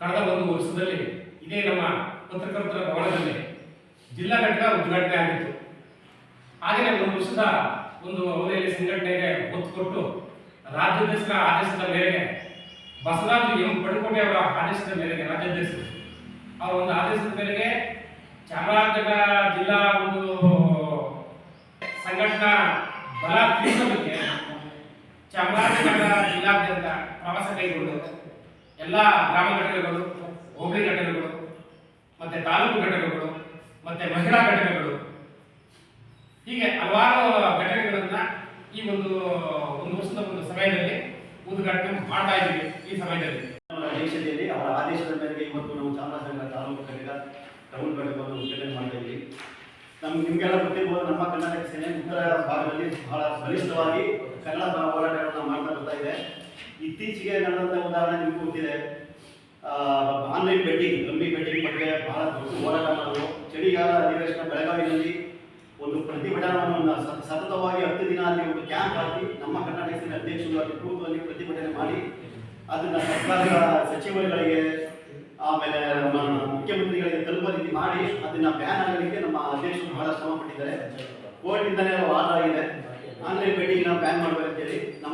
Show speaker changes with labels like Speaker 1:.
Speaker 1: ಕಳೆದ ಒಂದು ವರ್ಷದಲ್ಲಿ ಇದೇ ನಮ್ಮ ಪತ್ರಕರ್ತರ ಭವನದಲ್ಲಿ ಜಿಲ್ಲಾ ಘಟಕ ಉದ್ಘಾಟನೆ ಆಗಿತ್ತು. ಹಾಗೆಯೇ ಒಂದು ವರ್ಷದ ಒಂದು ಅವಧಿಯಲ್ಲಿ ಸಂಘಟನೆಗೆ ಒತ್ತು ಕೊಟ್ಟು ರಾಜ್ಯಾಧ್ಯಕ್ಷರ ಆದೇಶದ ಮೇರೆಗೆ ಬಸವರಾಜು ಎಂ ಪಡುಕೋಟೆ ಅವರ ಆದೇಶದ ಮೇರೆಗೆ ರಾಜ್ಯಾಧ್ಯಕ್ಷರು ಅವರ ಒಂದು ಆದೇಶದ ಮೇರೆಗೆ ಚಾಮರಾಜನಗರ ಜಿಲ್ಲಾ ಒಂದು ಸಂಘಟನಾ ಬಲ ತಿಳಿಸೋದಕ್ಕೆ ಚಾಮರಾಜನಗರ ಜಿಲ್ಲಾದ್ಯಂತ ಪ್ರವಾಸ ಕೈಗೊಂಡು ಎಲ್ಲ ಗ್ರಾಮ ಘಟಕಗಳು, ಹೋಬಳಿ ಘಟಕಗಳು, ಮತ್ತೆ ತಾಲೂಕು ಘಟಕಗಳು, ಮತ್ತೆ ಮಹಿಳಾ ಘಟಕಗಳು. ಹೀಗೆ ಹಲವಾರು ಘಟಕಗಳನ್ನ ಈ ಒಂದು ಒಂದು ವರ್ಷದ ಒಂದು ಸಮಯದಲ್ಲಿ ಉದ್ಘಾಟನೆ ಮಾಡ್ತಾ ಇದ್ದೀವಿ ಈ ಸಮಯದಲ್ಲಿ.
Speaker 2: ಅಧ್ಯಕ್ಷತೆಯಲ್ಲಿ ಅವರ ಆದೇಶದ ಮೇರೆಗೆ ಇವತ್ತು ನಾವು ಚಾಮರಾಜನಗರ ತಾಲೂಕು ಘಟಕ ಟೌನ್ ಘಟಕವನ್ನು ಉದ್ಘಾಟನೆ ಮಾಡ್ತಾ ಇದ್ದೀವಿ. ನಮ್ಗೆ ನಿಮಗೆಲ್ಲ ಗೊತ್ತಿರ್ಬೋದು ನಮ್ಮ ಕರ್ನಾಟಕ ಸೇನೆ ಉತ್ತರ ಭಾಗದಲ್ಲಿ ಬಹಳ ಬಲಿಷ್ಠವಾಗಿ ಕನ್ನಡ ಹೋರಾಟಗಳನ್ನ ಮಾಡ್ತಾ ಬರ್ತಾ ಇದೆ. ಇತ್ತೀಚೆಗೆ ನನ್ನಂತ ಉದಾಹರಣೆ ನಿಮ್ಗೆ ಗೊತ್ತಿದೆ. ಆನ್ಲೈನ್ ಬೆಟ್ಟಿಂಗ್ ರಮ್ಮಿ ಬೆಟ್ಟಿಂಗ್ ಬಗ್ಗೆ ಬಹಳ ದೊಡ್ಡ ಹೋರಾಟ ಮಾಡೋದು ಚಳಿಗಾಲ ಅಧಿವೇಶನ ಬೆಳಗಾವಿಯಲ್ಲಿ ಒಂದು ಪ್ರತಿಭಟನವನ್ನು ಸತತವಾಗಿ ಹತ್ತು ದಿನ ಅಲ್ಲಿ ಒಂದು ಕ್ಯಾಂಪ್ ಹಾಕಿ ನಮ್ಮ ಕರ್ನಾಟಕದಲ್ಲಿ ಸೇನೆ ಅಧ್ಯಕ್ಷರು ಅಲ್ಲಿ ಪ್ರತಿಭಟನೆ ಮಾಡಿ, ಅದನ್ನ ಸರ್ಕಾರದ ಸಚಿವರುಗಳಿಗೆ, ಆಮೇಲೆ ನಮ್ಮ ಮುಖ್ಯಮಂತ್ರಿಗಳಿಗೆ ತಲುಪೋ ರೀತಿ ಮಾಡಿ, ಅದನ್ನ ಬ್ಯಾನ್ ಆಗಲಿಕ್ಕೆ ನಮ್ಮ ಅಧ್ಯಕ್ಷರು ಬಹಳ ಶ್ರಮ ಪಟ್ಟಿದ್ದಾರೆ. ಕೋರ್ಟಿಂದಲೇ ವಾದ ಆಗಿದೆ. ಆನ್ಲೈನ್ ಮೀಟಿಂಗ್ನ ಬ್ಯಾನ್ ಮಾಡಬೇಕಂತೇಳಿ.